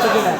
হচ্ছে কিনা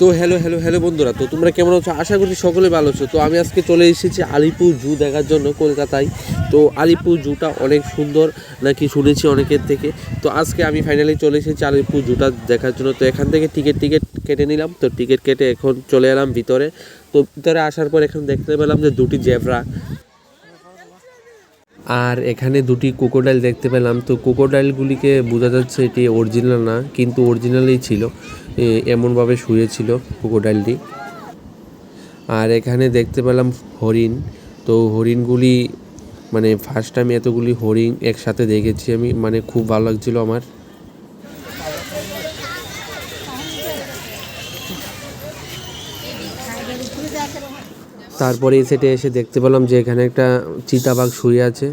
তো হ্যালো হ্যালো হ্যালো বন্ধুরা, তো তোমরা কেমন আছো? আশা করছি সকলে ভালো আছো। তো আমি আজকে চলে এসেছি আলিপুর জু দেখার জন্য কলকাতায়। তো আলিপুর জুটা অনেক সুন্দর নাকি শুনেছি অনেকের থেকে। তো আজকে আমি ফাইনালি চলে এসেছি আলিপুর জুটা দেখার জন্য। তো এখান থেকে টিকিট টিকিট কেটে নিলাম। তো টিকিট কেটে এখন চলে এলাম ভিতরে। তো ভিতরে আসার পর এখানে দেখতে পেলাম যে দুটি জেবরা। আর এখানে দুটি কোকোডাইল দেখতে পেলাম। তো কোকোডাইলগুলিকে বোঝা যাচ্ছে এটি অরিজিনাল না, কিন্তু অরিজিনালই ছিল। এমনভাবে শুয়েছিল কোকোডাইলটি আর এখানে দেখতে পেলাম হরিণ। তো হরিণগুলি মানে ফার্স্ট টাইম এতগুলি হরিণ একসাথে দেখেছি আমি। মানে খুব ভালো লাগছিল আমার। তারপরে এই সেটে এসে দেখতে পেলাম যে এখানে একটা চিতাবাঘ শুয়ে আছে।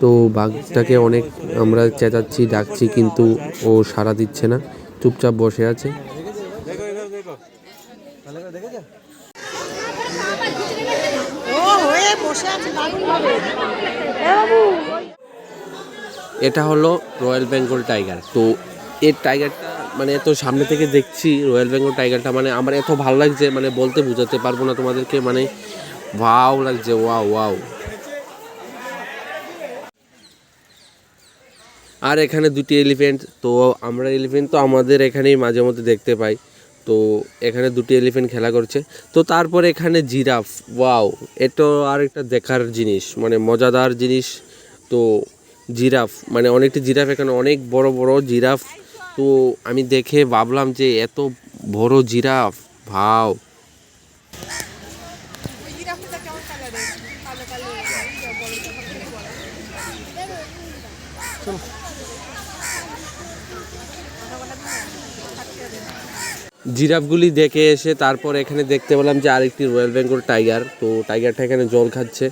তো বাঘটাকে অনেক আমরা চেঁচাচ্ছি ডাকছি কিন্তু ও সাড়া দিচ্ছে না। চুপচাপ বসে আছে। এটা হলো রয়্যাল বেঙ্গল টাইগার। তো এর টাইগারটা মানে এত সামনে থেকে দেখছি রয়্যাল বেঙ্গল টাইগারটা মানে আমার এত ভালো লাগছে মানে বলতে বোঝাতে পারব না তোমাদেরকে মানে ওয়াও লাগছে ওয়াও ওয়াও আর এখানে দুটি এলিফেন্ট তো আমরা এলিফেন্ট তো আমাদের এখানেই মাঝে মধ্যে দেখতে পাই। তো এখানে দুটি এলিফেন্ট খেলা করছে। তো তারপর এখানে জিরাফ ওয়াও এটা আর একটা দেখার জিনিস মানে মজাদার জিনিস। তো জিরাফ মানে অনেকটি জিরাফ এখানে, অনেক বড় বড় জিরাফ তো আমি দেখে ভাবলাম যে এত বড় জিরাফ, ভাও। জিরাফগুলি দেখে এসে তারপর এখানে দেখতে পেলাম যে আরেকটি রয়্যাল বেঙ্গল টাইগার। তো টাইগারটা এখানে জল খাচ্ছে।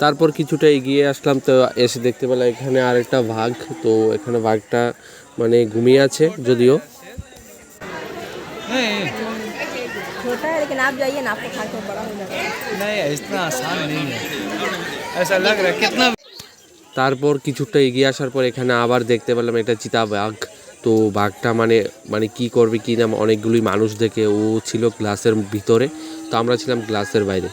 তারপর কিছুটা এগিয়ে আসলাম তো এসে দেখতে পেলাম এখানে আরেকটা বাঘ তো এখানে বাঘটা মানে ঘুমিয়ে আছে যদিও नहीं छोटा है लेकिन आप जाइए ना आपको खाकर बड़ा हो जाएगा नहीं इतना आसान नहीं है ऐसा लग रहा है कितना তারপর কিছুটা এগিয়ে আসার পর এখানে আবার দেখতে পেলাম একটা চিতা বাঘ তো বাঘটা মানে মানে কি করবে কি না অনেকগুলি মানুষ দেখে ও ছিল গ্লাসের ভিতরে তো আমরা ছিলাম গ্লাসের বাইরে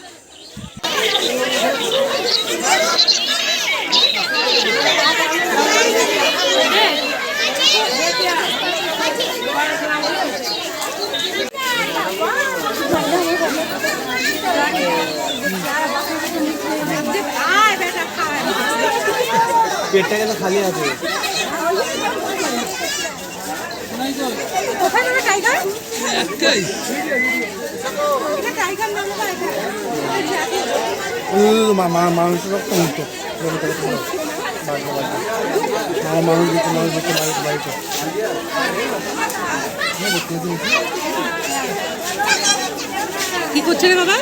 পেটটা কিন্তু খালি আছে। কোথায় নেবে টাইগার একটাই। এটা টাইগার নাম মানুষ রক্ত মুক্ত। মানুষ দিতে মানুষ দিতে বাড়িতে বাড়িতে। কি করছে রে বাবা?